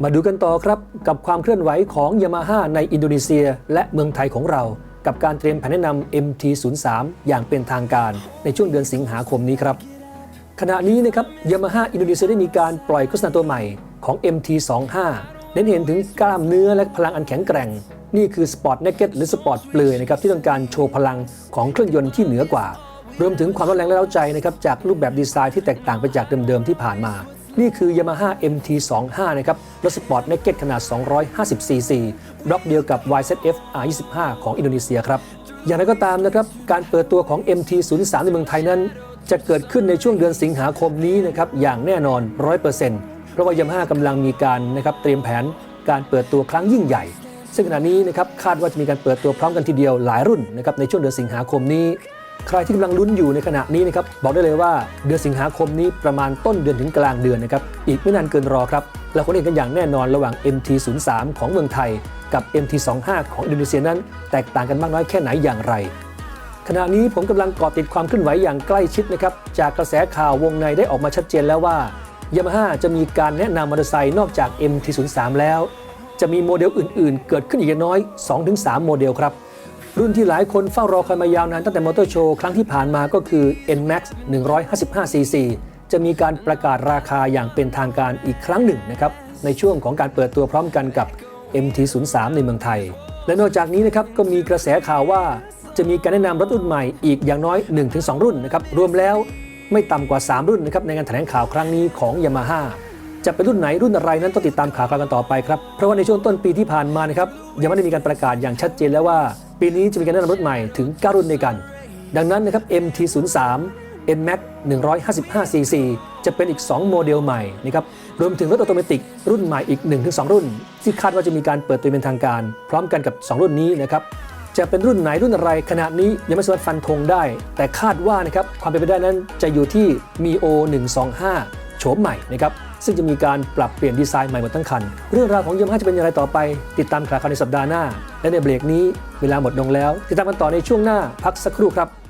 มาดูกันต่อครับกับความเคลื่อนไหวของยามาฮ่าในอินโดนีเซีย และเมืองไทยของเรา กับการเตรียมแผนแนะนำ MT03 อย่างเป็นทางการในช่วงเดือนสิงหาคมนี้ครับ ขณะนี้นะครับยามาฮ่าอินโดนีเซียได้มีการปล่อยโฆษณาตัวใหม่ของ MT25 เน้นเห็นถึงกล้ามเนื้อและพลังอันแข็งแกร่ง นี่คือสปอร์ตเนกเก็ตหรือสปอร์ตเปลือยนะครับที่ต้องการโชว์พลังของเครื่องยนต์ที่เหนือกว่า รวมถึงความร้อนแรงและเร้าใจนะครับจากรูปแบบดีไซน์ที่แตกต่างไปจากเดิมๆที่ผ่านมา นี่คือ Yamaha MT25 นะครับรถสปอร์ตเนกเก็ตขนาด 250cc บล็อกเดียวกับ YZF R25 ของอินโดนีเซียครับ อย่างไรก็ตามนะครับ การเปิดตัวของ MT03 ในเมืองไทยนั้น จะเกิดขึ้นในช่วงเดือนสิงหาคมนี้นะครับ อย่างแน่นอน 100%เพราะว่ายามาฮ่ากำลังมีการนะครับเตรียมแผนการเปิดตัวครั้งยิ่งใหญ่ ซึ่งขณะนี้นะครับคาดว่าจะมีการเปิดตัวพร้อมกันทีเดียวหลายรุ่นนะครับในช่วงเดือนสิงหาคมนี้ ใครที่กำลังลุ้นอยู่ในขณะนี้นะครับบอกได้เลยว่าเดือนสิงหาคมนี้ประมาณต้นเดือนถึงกลางเดือนนะครับอีกไม่นานเกินรอครับเราคงเห็นกันอย่างแน่นอนระหว่าง MT03 ของเมืองไทย กับ MT25 ของอินโดนีเซียนั้น แตกต่างกันมากน้อยแค่ไหนอย่างไร ขณะนี้ผมกำลังเกาะติดความเคลื่อนไหวอย่างใกล้ชิดนะครับจากกระแสข่าววงในได้ออกมาชัดเจนแล้วว่ายามาฮ่าจะมีการแนะนำมอเตอร์ไซค์นอกจาก MT03 แล้ว จะมีโมเดลอื่น ๆ เกิดขึ้นอีกอย่างน้อย 2-3 โมเดลครับ รุ่นที่หลายคนเฝ้ารอคอยมายาวนานตั้งแต่มอเตอร์โชว์ครั้งที่ผ่านมาก็คือ NMAX 155cc จะมีการประกาศราคาอย่างเป็นทางการอีกครั้งหนึ่งนะครับในช่วงของการเปิดตัวพร้อมกันกับ MT03 ในเมืองไทย และนอกจากนี้นะครับก็มีกระแสข่าวว่าจะมีการแนะนำรถรุ่นใหม่อีกอย่างน้อย 1-2 รุ่นนะครับรวมแล้วไม่ต่ำกว่า 3 รุ่นนะครับในงานแถลงข่าวครั้งนี้ของ Yamaha จะเป็นรุ่นไหนรุ่นอะไรนั้นต้องติดตามข่าวกันต่อไปครับ เพราะว่าในช่วงต้นปีที่ผ่านมานะครับยังไม่ได้มีการประกาศอย่างชัดเจนแล้วว่า ปีนี้จะมีการแนะนำรถใหม่ถึง 9 รุ่นในกัน ดังนั้นนะครับ MT03 NMAX 155cc จะเป็นอีก 2 โมเดลใหม่นะครับรวมถึงรถออโตเมติกรุ่นใหม่อีก 1-2 รุ่น ที่คาดว่าจะมีการเปิดตัวเป็นทางการ พร้อมกันกับ 2 รุ่นนี้นะครับจะเป็นรุ่นไหนรุ่นอะไรขณะนี้ยังไม่สามารถฟันธงได้ แต่คาดว่านะครับความเป็นไปได้นั้นจะอยู่ที่ MIO 125โฉมใหม่นะครับ ซึ่งจะมีการปรับเปลี่ยนดีไซน์ใหม่หมดทั้งคัน เรื่องราวของยามาฮ่าจะเป็นอย่างไรต่อไป ติดตามข่าวในสัปดาห์หน้า และในเบรกนี้เวลาหมดลงแล้ว ติดตามกันต่อในช่วงหน้าพักสักครู่ครับ